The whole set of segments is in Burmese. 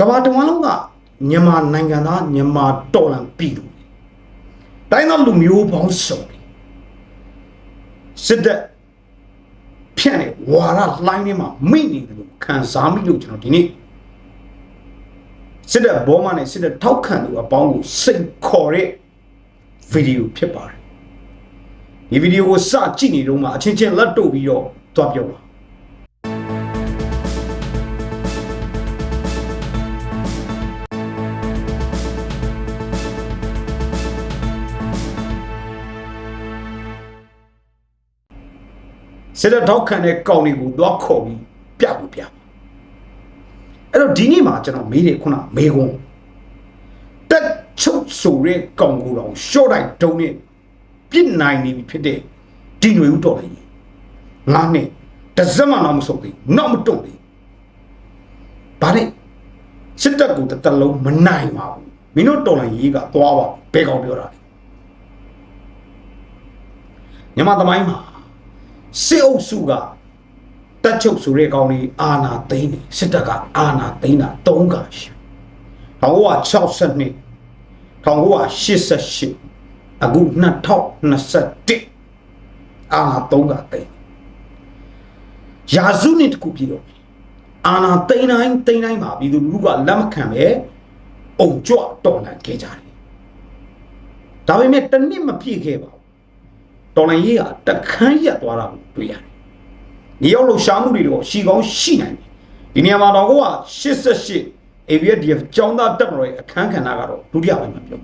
ကမ္ဘာတစ်ဝန်းလုံးကမြန်မာနိုင်ငံသားမြန်မာတော်လန်ပြည်သူတိုင်းသားလူမျိုးပေါင်းစုံတွေစစ်တပ်ဖြန့်တဲ့ဝါရလှိုင်းထဲမှာမိနေတယ်လို့ခံစားမိလို့ကျွန်တော်ဒီနေ့စစ်တပ်ဘောမနဲ့စစ်တပ်ထောက်ခံသူအပေါင်းကိုစိတ်ခေါ်တဲ့ဗီဒီယိုဖြစ်ပါတယ်ဒီဗီဒီယိုကိုစကြည့်နေတော့မှအချင်းချင်းလက်တို့ပြီးတော့တွားပြောပါ စစ်တပ်ထောက်ခံတဲ့ကောင်တွေကိုသွားခေါ်ပြီးပြဖို့ပြအဲ့တော့ဒီနေ့မှာကျွန်တော်မေးတယ်ခုနမေးခွန်းတက်ချုပ်ဆိုတဲ့ကောင်ကိုတော့ရှော့တိုင်းတုံးနဲ့ပြစ်နိုင်နေပြီဖြစ်တဲ့ဒီຫນွေဦးတော်လည်းငါနဲ့တစ်စက်မှတော့မဆုံးသေးနောက်မတွန့်သေးဗါတဲ့စစ်တပ်ကိုတစ်တလုံးမနိုင်ပါဘူးမင်းတို့တော်လည်းရေးကသွားပါဘယ်ကောင်ပြောတာလဲညမသမိုင်းမှာ စစ်အုပ်စုကတက်ချုပ်ဆိုတဲ့ကောင်လေးအာနာသိန်းနေစစ်တပ်ကအာနာသိန်းတာ၃ခါရှိ1962 1988အခု2021အာနာ၃ခါသိန်းရာစုနှစ်တခုပြည်တော့အာနာသိန်းတိုင်းသိန်းတိုင်းမှာပြည်သူလူထုကလက်မခံပဲအုံကြွတော်လန်ခဲ့ကြတယ်ဒါပေမဲ့တစ်နှစ်မပြည့်ခဲ့ပါဘူး တော်လိုင်းရေးကတခန်းရက်သွားတာကိုတွေ့ရတယ်။ဒီရောက်လို့ရှားမှုတွေတော့ရှီကောင်းရှိနိုင်တယ်။ဒီနေရာမှာတော့က88 AVDF ကျောင်းသားတက်မတော်ရဲ့အခန်းကဏ္ဍကတော့ဒုတိယပိုင်းမှာပြော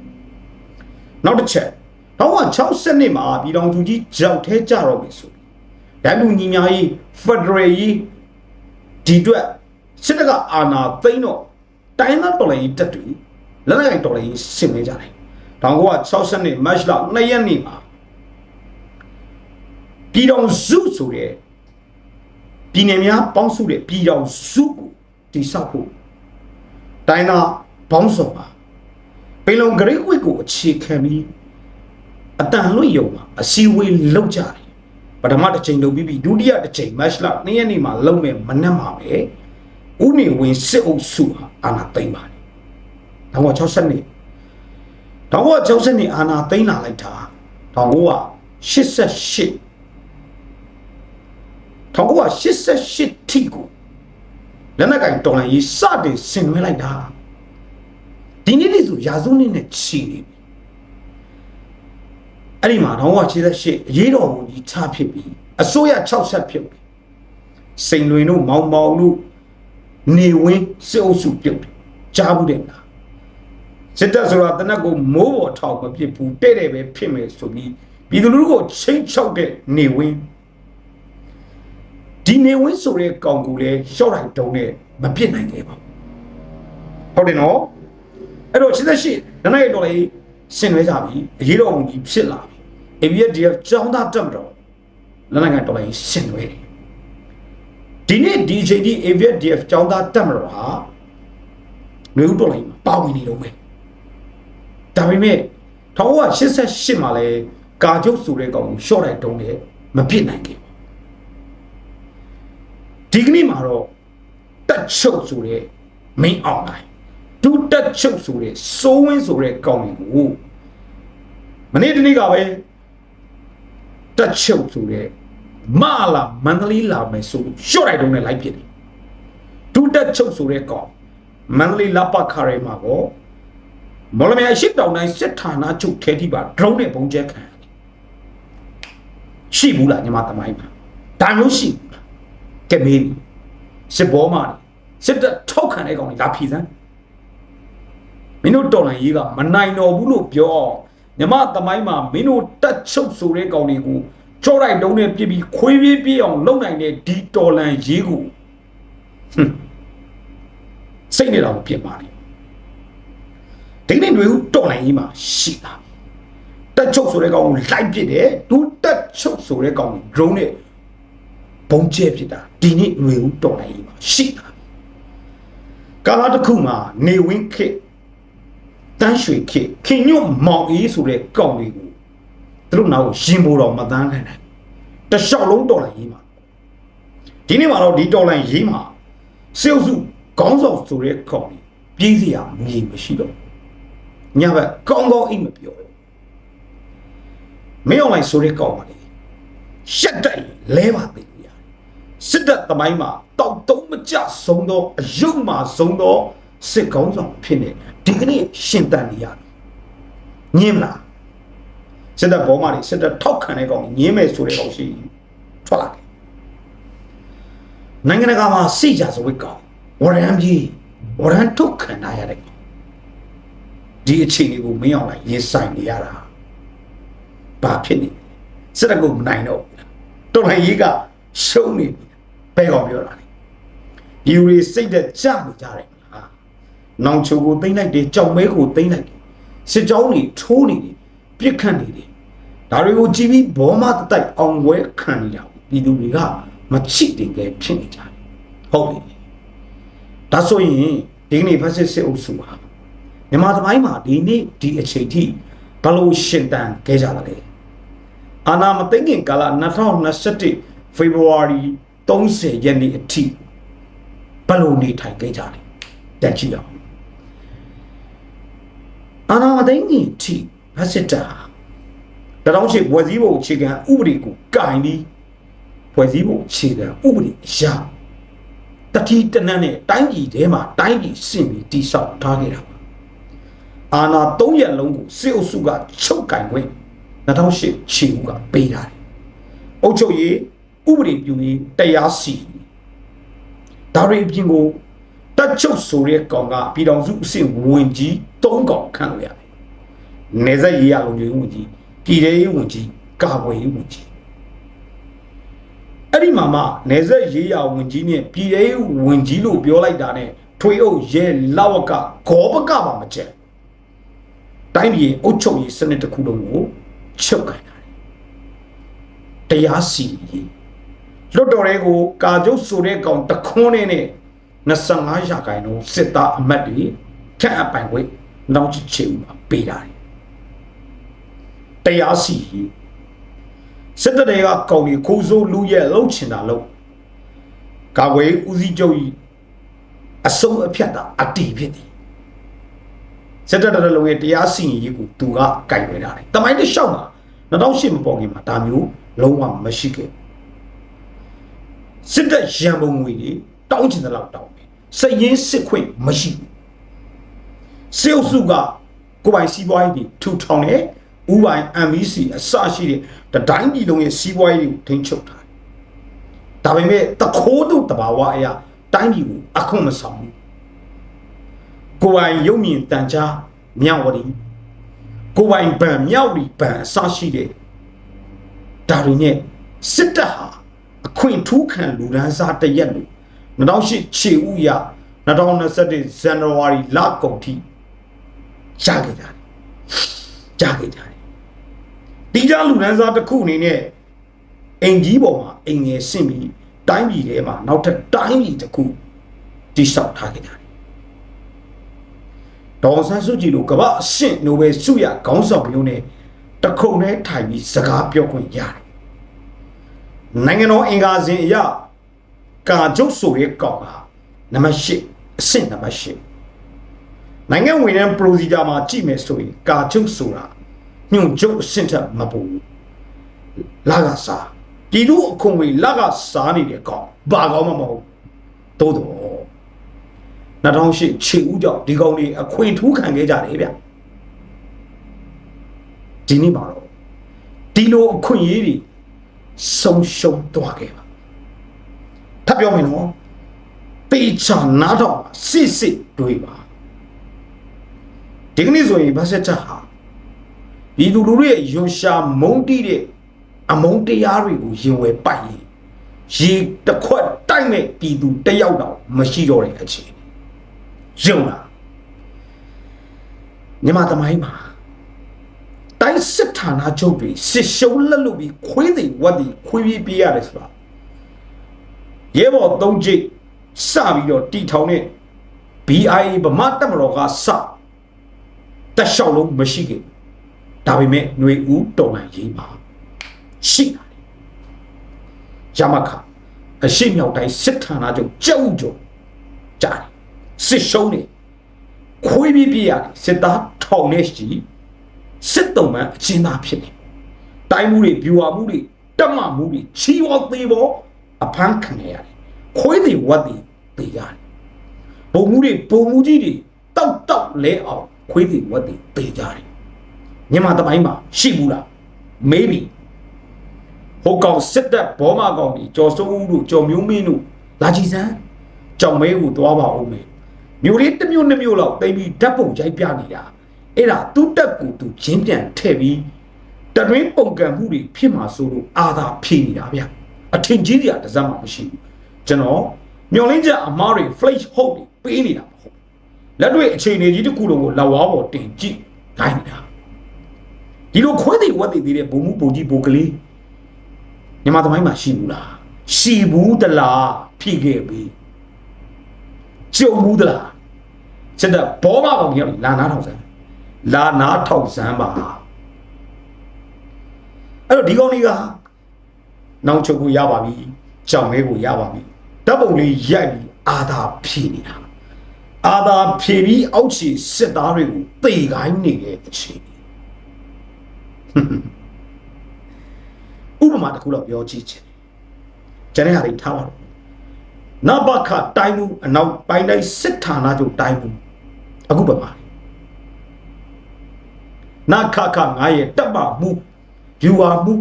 ။နောက်တစ်ချက်တော့60နှစ်မှာပြည်တော်သူကြီးကြောက်ထဲကြတော့ပြီဆို။ဒိုင်လူညီညာကြီးဖက်ဒရယ်ကြီးဒီအတွက်စစ်တပ်ကအာဏာသိမ်းတော့တိုင်းသားတော်လိုင်းကြီးတက်တွေလက်နက်ကိုင်တော်လိုင်းကြီးဆင်နေကြတယ်။1960နှစ်မတ်လ2ရက်နေ့မှာ ပြည်တော်စုဆိုတဲ့ပြည်နယ်များပေါင်းစုတဲ့ပြည်တော်စုကိုတိဆောက်ဖို့တိုင်းသားဘောင်းဆောင်ပါပင်လုံဂရိတ်ကွစ်ကိုအခြေခံပြီးအတန်လွတ်ယုံမှာအစည်းအဝေးလုပ်ကြတယ်ပထမတစ်ချိန်လုပ်ပြီးပြီးဒုတိယတစ်ချိန်မတ်လ2ရက်နေ့မှာလုပ်မယ်မနှက်မှာပဲဥနေဝင်စစ်အုပ်စုဟာအာဏာသိမ်းပါတယ်1960နှစ်1960နှစ်အာဏာသိမ်းလာလိုက်တာ1988 1988ထိကိုလက်နက်ကင်တော်လှန်ရေးစတင်ဆင်နွှဲလိုက်တာဒီနေ့ဒီဆိုရာစုနှစ်နဲ့ချီနေပြီအဲ့ဒီမှာ1988အရေးတော်ဝန်ကြီးချဖြစ်ပြီးအစိုးရ60ဖြစ်ပြီစိန်လွင်တို့မောင်မောင်တို့နေဝင်းစစ်အုပ်စုပြုတ်တယ်ကြားဘူးတယ်လားစစ်တပ်ဆိုတာတနက်ကိုမိုးပေါ်ထောက်မဖြစ်ဘူးတဲ့တဲ့ပဲဖြစ်မယ်ဆိုပြီးပြည်သူလူထုကိုချိန်ချောက်တဲ့နေဝင်း ဒီနေဝင်းဆိုတဲ့ကောင်ကူလဲရှော့တိုင်းတုံးနဲ့မပြစ်နိုင်ခဲ့ပါဘူးဟုတ်တယ်နော်အဲ့တော့88နနရဲ့တော်လေးဆင်နွှဲကြပြီအရေးတော်ဝင်ကြီးဖြစ်လာပြီ ABDF ကျောင်းသားတက်မတော်လက်နက်ကတော်လေးဆင်နွှဲတယ်ဒီနေ့ဒီအချိန်ဒီ ABDF ကျောင်းသားတက်မတော်ဟာမျိုးတော်လေးမှာပါဝင်နေတော့မယ်ဒါပေမဲ့1988မှာလဲကာကျုပ်ဆိုတဲ့ကောင်ကိုရှော့တိုင်းတုံးနဲ့မပြစ်နိုင်ခဲ့ဘူး ဒီကနေ့မှာတော့တက်ချုပ်ဆိုတဲ့ main online ဒုတက်ချုပ်ဆိုတဲ့စိုးဝင်းဆိုတဲ့ကောင်းတွေကိုမနေ့တနေ့ကပဲတက်ချုပ်ဆိုတဲ့မလာမန္တလေးလာမယ်ဆိုလို့ရှော့လိုက်တော့နဲ့လိုက်ဖြစ်တယ်ဒုတက်ချုပ်ဆိုတဲ့ကောင်းမန္တလေးလပခရဲမှာကောမော်လမြိုင်ရှိတောင်တိုင်းစစ်ဌာနချုပ်ထဲထိပါ drone နဲ့ပုံကျဲခံရတယ်ရှိဘူးလားညီမသမိုင်းမှာဒါမျိုးရှိဘူးလား ကဲမေးပြီစစ်ဘောမှာစစ်တပ်ထောက်ခံတဲ့ကောင်တွေလာဖြီးစမ်းမင်းတို့တော်လန်ရေးကမနိုင်တော့ဘူးလို့ပြောမြမသမိုင်းမှာမင်းတို့တက်ချုပ်ဆိုတဲ့ကောင်တွေကိုကြောလိုက်တုံးနဲ့ပြစ်ပြီးခွေးပြေးပြေးအောင်လုံနိုင်တဲ့ဒီတော်လန်ရေးကိုဟွန်းစိတ်နေတော့ပြင်ပါလိမ့်ဒီနေ့တွေတော်လန်ရေးမှာရှိတာတက်ချုပ်ဆိုတဲ့ကောင်ကိုလိုက်ပစ်တယ်ဒူတက်ချုပ်ဆိုတဲ့ကောင်ကို drone နဲ့ ဘုံကျဲဖြစ်တာဒီနေ့ຫນွေဦးတော်နိုင်ရေးမှာရှိတာကာလာတစ်ခုမှာနေဝင်းခေတ်တန်းရွှေခေတ်ခင်ညွတ်မောင်အေးဆိုတဲ့ကောင်လေးကိုသူတို့နောက်ရင်မိုးတော်မတန်းခံနိုင်တလျှောက်လုံးတော်နိုင်ရေးမှာဒီနေ့မှာတော့ဒီတော်နိုင်ရေးမှာစေုပ်စုခေါင်းဆောင်ဆိုတဲ့ကောင်လေးပြေးစရာမြေမရှိတော့ညဘက်ကောင်းကောင်းအိမ်မပြောတော့မင်းအောင်လိုက်ဆိုတဲ့ကောင်းပါလေရှက်တိုက်လဲပါသိလို့ရတယ် စစ်တပ်သမိုင်းမှာတောက်တုံးမကြဆုံးသောအယုတ်မှာဆုံးသောစစ်ကောင်းဆောင်ဖြစ်နေဒီကနေ့ရှင်တန်နေရတယ်ညင်းမလားစစ်တပ်ဘောမတွေစစ်တပ်ထောက်ခံတဲ့ကောင်ညင်းမယ်ဆိုတဲ့ကောင်ရှိထွက်လာတယ်နိုင်ငံတကာမှာစိတ်ကြစဝစ်ကောင်ဝရမ်းကြီးဝရမ်းထုတ်ခံရတဲ့ကောင်ဒီအခြေအနေကိုမင်းအောင်လိုက်ရင်ဆိုင်နေရတာဘာဖြစ်နေလဲစစ်တပ်ကိုမနိုင်တော့ဘူးလားတော်လှန်ရေးကရှုံးနေပြီ ဘယ်ကောင်ပြောတာလဲဒီလူတွေစိတ်သက်ကြနေကြတယ်မလားနောင်ချိုကိုသိမ့်လိုက်တယ်ကြောက်မဲကိုသိမ့်လိုက်တယ်စစ်ကြောင်းတွေထိုးနေတယ်ပြစ်ခတ်နေတယ်ဒါတွေကိုကြည့်ပြီးဘောမတတိုက်အောင်ဝဲခံနေတာပြည်သူတွေကမချစ်တင်ပဲဖြစ်နေကြတယ်ဟုတ်ပြီဒါဆိုရင်ဒီကနေ့ဖက်စစ်စစ်အုပ်စုဟာမြန်မာသမိုင်းမှာဒီနေ့ဒီအချိန်ထိဘလို့ရှင်တန်ခဲ့ကြတာလဲအာနာမသိငင်ကာလ2021ဖေဖော်ဝါရီ 30ရက်နေ့အထိဘလို့နေထိုင်ခဲ့ကြတယ်တက်ကြည့်အောင်အာနာမသိငင်ထိဖက်စစ်တာတတော်ရှိဝယ်စည်းပုံအခြေခံဥပဒေကိုကင်ပြီးဝယ်စည်းပုံအခြေခံဥပဒေအရာတတိတနတ်နဲ့တိုင်းပြည်ထဲမှာတိုင်းပြည်စင်ပြီးတိဆောက်ထားခဲ့တာပါအာနာ၃ရက်လုံးကိုစစ်အုပ်စုကချုပ်ကင်ခွင့်2008ခြေဦးကပေးထားတယ်အုပ်ချုပ်ရေး ဥပဒေပြုရေးတရားစီဒါရီအပြင်ကိုတက်ချုပ်ဆိုတဲ့ကောင်ကပြည်တော်စုအဆင့်ဝင်ကြီး၃ကောင်ခန့်လို့ရတယ်နေဆက်ရေးရလုံးကြီးဝင်ကြီးပြည်ထောင်ရေးဝင်ကြီးကာကွယ်ရေးဝင်ကြီးအဲ့ဒီမှာမှနေဆက်ရေးရဝင်ကြီးနဲ့ပြည်ထောင်ရေးဝင်ကြီးလို့ပြောလိုက်တာနဲ့ထွေအုပ်ရဲလောက်ကဂောပကပါမကျက်တိုင်းပြည်အုပ်ချုပ်ရေးစနစ်တစ်ခုလုံးကိုချုပ်ခိုင်းတာတရားစီရင် လွတ်တော်တွေကိုကာကျုပ်ဆိုတဲ့ကောင်တခွန်းနဲ့25ရာခိုင်နှုန်းစစ်သားအမတ်တွေခက်အပိုင်ခွင့်နောက်ချစ်ချေဦးမှာပေးတာတရားစီရင်စစ်တပ်တွေကကောင်ဒီခိုးဆိုးလူရဲ့လှုပ်ချင်တာလှုပ်ကာဝေးဦးစီးချုပ်ကြီးအစုံအဖြတ်တာအတီးဖြစ်တယ်စစ်တပ်တလုံးရဲ့တရားစီရင်ရေးကိုသူကကြိုက်ဝဲတာတယ်တမိုင်းတစ်လျှောက်မှာ2008မပေါ်ခင်မှာဒါမျိုးလုံးဝမရှိခဲ့ စစ်တပ်ရန်ပုံငွေတွေတောင်းချင်တဲ့လောက်တောင်းတယ်စည်ရင်းစစ်ခွင့်မရှိဘူးစေအုပ်စုကကိုပိုင်စီးပွားရေးတွေထူထောင်တယ်ဥပိုင် MBC အစရှိတဲ့တတိုင်းပြည်လုံးရဲ့စီးပွားရေးတွေကိုထိန်းချုပ်ထားတယ်ဒါပေမဲ့တခိုးတို့တဘာဝအရာတိုင်းပြည်ကိုအခွင့်မဆောင်ဘူးကိုပိုင်ရုပ်မြင်တန်ကြားမြောက်ဝတီကိုပိုင်ဗန်မြောက်ဝတီဗန်အစရှိတဲ့ဒါတွေနဲ့စစ်တပ်ဟာ အခွင့်ထူးခံလူဒန်းစားတရက်လို့2008ခြေဥရ2021ဇန်နဝါရီလကုန်ထိရခဲ့ကြတယ်ရခဲ့ကြတယ်တီးကြလူဒန်းစားတစ်ခုအနေနဲ့အိမ်ကြီးပေါ်မှာအိမ်ငယ်ဆင့်ပြီးတိုင်းပြည်ထဲမှာနောက်ထပ်တိုင်းပြည်တစ်ခုတိဆောက်ထားခဲ့ကြတယ်ဒေါ်ဆန်းစုကြည်လိုကမ္ဘာအဆင့်နိုဘယ်ဆုရခေါင်းဆောင်မျိုးနဲ့တခုံနဲ့ထိုင်ပြီးစကားပြောခွင့်ရတယ် နိုင်ငံတော်အင်္ဂါစဉ်အရကာကျုပ်ဆိုရဲကောင်ကနံပါတ်၈အဆင့်နံပါတ်၈နိုင်ငံဝင်တဲ့ procedure မှာကြည့်မယ်ဆိုရင်ကာကျုပ်ဆိုတာညွန့်ကျုပ်အဆင့်ထက်မပူလာကစားပြည်သူအခွင့်အရေးလာကစားနေတဲ့ကောင်ဘာကောင်မှမဟုတ်တိုးတော့2008ခြေဦးကြောင့်ဒီကောင်တွေအခွင့်ထူးခံခဲ့ကြတယ်ဗျဒီနေ့မှာတော့ဒီလိုအခွင့်အရေးတွေ ဆုံးရှုံးသွားခဲ့ပါထပ်ပြောမယ်နော်ပေချာနားတော့စစ်စစ်တွေးပါဒီကနေ့ဆိုရင်ဗတ်ဆက်ချက်ဟာဒီလူလူတွေရဲ့ယွန်ရှာမုန်းတိတဲ့အမုန်းတရားတွေကိုရင်ဝယ်ပိုက်ရင်ရေတစ်ခွက်တိုက်မဲ့ပြည်သူတယောက်တော့မရှိတော့တဲ့အခြေအနေယုံလားညီမသမိုင်းမှာ တိုင်းစစ်ဌာနချုပ်တွေစစ်ရှုံးလက်လို့ပြီးခွေးသိဝတ်ပြီးခွေးပြေးပြေးရတယ်ဆိုတာရဲဘော်သုံးချိတ်စပြီးတော့တီထောင်တဲ့ BIA ဗမာတက်မတော်ကစတက်လျှောက်လုံးမရှိခဲ့ဒါပေမဲ့ຫນွေဦးတော်လန်ရေးမှာရှိလာတယ်ရမခအရှိမြောက်တိုင်းစစ်ဌာနချုပ်ကြောက်ကြကြားတယ်စစ်ရှုံးတယ်ခွေးပြပြရတယ်စစ်သားထောင်နဲ့ရှိ စစ်တုံးမှအချင်းသားဖြစ်နေတိုင်းမှုတွေဗျူဟာမှုတွေတက်မှမှုတွေချီဝသေးပေါ်အဖမ်းခံရရတယ်ခွေးတွေဝတ်တွေတေးရတယ်ဘုံမှုတွေဘုံမှုကြီးတွေတောက်တောက်လဲအောင်ခွေးတွေဝတ်တွေတေးကြတယ်မြန်မာတပိုင်းမှာရှိဘူးလား maybe ဟိုကောင်စစ်တပ်ဘောမကောင်ကြီးကျော်စိုးဦးတို့ကျော်မျိုးမင်းတို့လာကြည်စမ်းကြောင်မဲကိုသွားပါဦးမယ်မျိုးလေးတစ်မျိုးနှစ်မျိုးလောက်တိမ်ပြီးဓာတ်ပုံရိုက်ပြနေတာ အဲ့ဒါသူ့တက်ကူသူချင်းပြန်ထည့်ပြီးတတွင်းပုံကံမှုတွေဖြစ်မှာဆိုလို့အာသာဖြေနေတာဗျအထင်ကြီးစရာတစ်စက်မှမရှိဘူးကျွန်တော်မျောလင်းချက်အမားတွေ flash hope တွေပေးနေတာမဟုတ်လက်တွေ့အခြေအနေကြီးတစ်ခုလုံးကိုလက်ဝါးပေါ်တင်ကြည့်ခိုင်းနေတာဒီလိုခွဲတွေဝတ်တွေသေးတဲ့ဘုံမှုပုံကြီးဘုံကလေးမြန်မာသမိုင်းမှာရှိဘူးလားရှိဘူးတလားဖြစ်ခဲ့ပြီကြုံဘူးတလားစစ်တပ်ဘောမကောင်ကြီးကလာနာထောင်စမ်း လာနာထောင်စမ်းပါအဲ့တော့ဒီကောင်လေးကနောင်ချုပ်ကိုရပါပြီကြောင်မဲကိုရပါပြီဓာတ်ပုံလေးရိုက်ပြီးအာသာဖြည့်နေတာအာသာဖြည့်ပြီးအောက်ခြေစစ်သားတွေကိုတေခိုင်းနေတဲ့အခြေအနေဥပမာတစ်ခုတော့ပြောကြည့်ချင်တယ်ကျန်တဲ့ဟာတွေထားပါတော့နဘခတိုင်းမှုအနောက်ပိုင်းတိုင်းစစ်ဌာနချုပ်တိုင်းမှုအခုပဲပါ နခခငါရဲ့တပ်မမှုယူဝမှု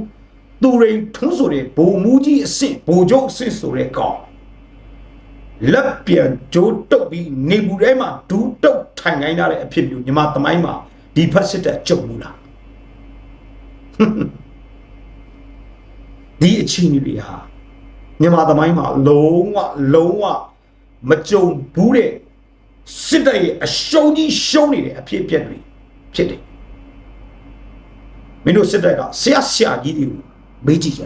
သူရိန်ထုံးဆိုတဲ့ဘုံမူကြီးအဆင့်ဘိုလ်ချုပ်အဆင့်ဆိုတဲ့ကောင်လက်ပြန်ဂျိုးတုတ်ပြီးနေဘူးထဲမှာဒူးတုတ်ထိုင်ခိုင်းရတဲ့အဖြစ်မျိုးညီမသမိုင်းမှာဒီဖက်စစ်တပ်ကြုံဘူးလားဒီအချင်းတွေဟာမြန်မာသမိုင်းမှာလုံးဝလုံးဝမကြုံဘူးတဲ့စစ်တပ်ရဲ့အရှုံးကြီးရှုံးနေတဲ့အဖြစ်အပျက်တွေဖြစ်တယ် မင်းတို့စစ်တပ်ကဆရာဆရာကြီးတွေကိုမေးကြည့်ကြ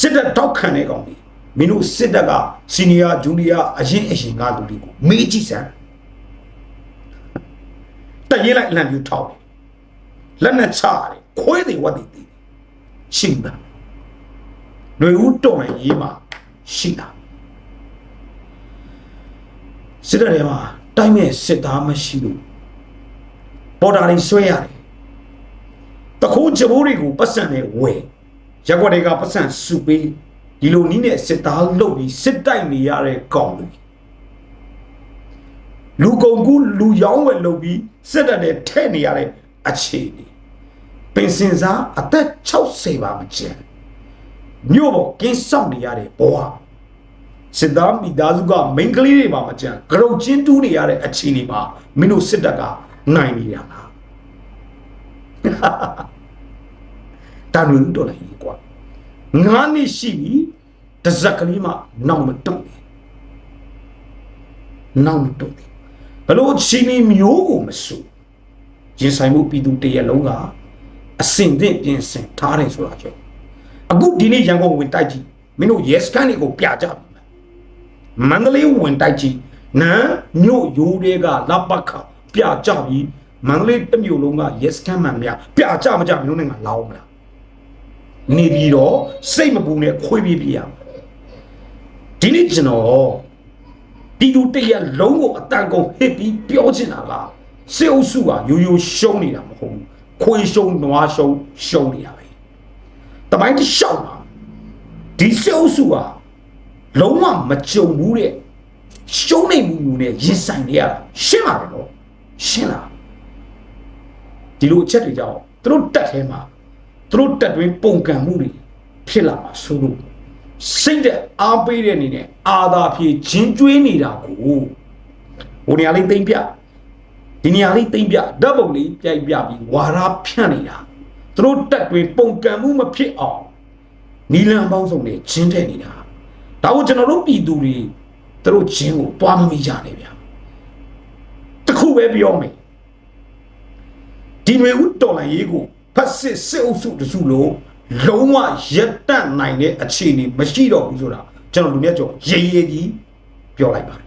စစ်တပ်တောက်ခံတဲ့ကောင်တွေမင်းတို့စစ်တပ်ကစီနီယာဂျူနီယာအရင်အရင်ကလူတွေကိုမေးကြည့်စမ်းတရေးလိုက်လမ်းပြူထောက်တယ်လက်နဲ့ချတယ်ခွေးတွေဝတ်တွေတည်ရှင်းတာຫນွေဦးတုံနဲ့ရေးမှာရှိတာစစ်တပ်ထဲမှာတိုင်းမဲ့စစ်သားမရှိလို့ပေါ်တာတွေဆွဲရတယ် တခိုးကြဘိုးတွေကိုပတ်စံနဲ့ဝယ်ရက်ွက်တွေကပတ်စံစုပေးဒီလိုနီးနဲ့စစ်သားလုတ်ပြီးစစ်တိုက်နေရတဲ့ကောင်တွေလူကုန်ကူးလူရောင်းဝယ်လုပ်ပြီးစစ်တပ်နဲ့ထဲ့နေရတဲ့အခြေအနေပင်စင်စားအသက်60ပါမကျန်မြို့ပေါ်ကင်းဆောင်နေရတဲ့ဘဝစစ်သားမိသားစုကမိန်းကလေးတွေပါမကြံကြုတ်ချင်းတူးနေရတဲ့အခြေအနေမှာမင်းတို့စစ်တပ်ကနိုင်နေတာလား တန်လို့တော့လိုက်ကွာငါးနှစ်ရှိပြီတစ်စက်ကလေးမှနောက်မတုတ်ဘူးနောက်မတုတ်ဘူးဘလို့ချင်းမီမျိုးကိုမဆူရင်ဆိုင်မှုပြည်သူတရက်လုံးကအစင်သင့်ပြင်ဆင်ထားတယ်ဆိုတာကြောင့်အခုဒီနေ့ရန်ကုန်ဝင်တိုက်ကြည့်မင်းတို့ yes can တွေကိုပြကြပြီမန္တလေးဝင်တိုက်ကြည့်နန်းမြို့ရိုးတွေကလပခပြကြပြီမန္တလေးတစ်မြို့လုံးက yes can မှန်များပြကြမကြမင်းတို့နဲ့ငါလောင်းမလား နေပြီးတော့စိတ်မပူနဲ့ခွေးပြေးပြရမှာဒီနေ့ကျွန်တော်ပြည်သူတရက်လုံးကိုအတန်ကုန်ဟစ်ပြီးပြောချင်တာကစေအုပ်စုကရိုးရိုးရှုံးနေတာမဟုတ်ဘူးခွေးရှုံးနွားရှုံးရှုံးနေတာပဲတမိုင်းတစ်လျှောက်မှာဒီစေအုပ်စုကလုံးဝမကြုံဘူးတဲ့ရှုံးနေမှုမျိုးနဲ့ရင်ဆိုင်နေရတာရှင်းပါတယ်နော်ရှင်းလားဒီလိုအချက်တွေကြောင့်သူတို့တက်ထဲမှာ သူတို့တက်တွင်းပုံကံမှုတွေဖြစ်လာမှာဆိုလို့စိတ်တဲ့အားပေးတဲ့အနေနဲ့အာသာဖြည့်ချင်းကျွေးနေတာကိုဟိုနေရာလေးသိမ့်ပြဒီနေရာလေးသိမ့်ပြဓာတ်ပုံလေးပြိုက်ပြပြီးဝါရဖြန့်နေတာသူတို့တက်တွင်ပုံကံမှုမဖြစ်အောင်နီလန်ပေါင်းစုံနဲ့ချင်းတဲ့နေတာဒါကိုကျွန်တော်တို့ပြည်သူတွေသူတို့ချင်းကိုတွားမမိကြနဲ့ဗျာတခုပဲပြောမယ်ဒီမျိုးဦးတော်လိုင်းရေးကို ဖက်စစ်စစ်အုပ်စုတစုလို့လုံးဝရက်တန့်နိုင်တဲ့အခြေအနေမရှိတော့ဘူးဆိုတာကျွန်တော်လူမြတ်ကျော်ရေရေကြီးပြောလိုက်ပါတယ်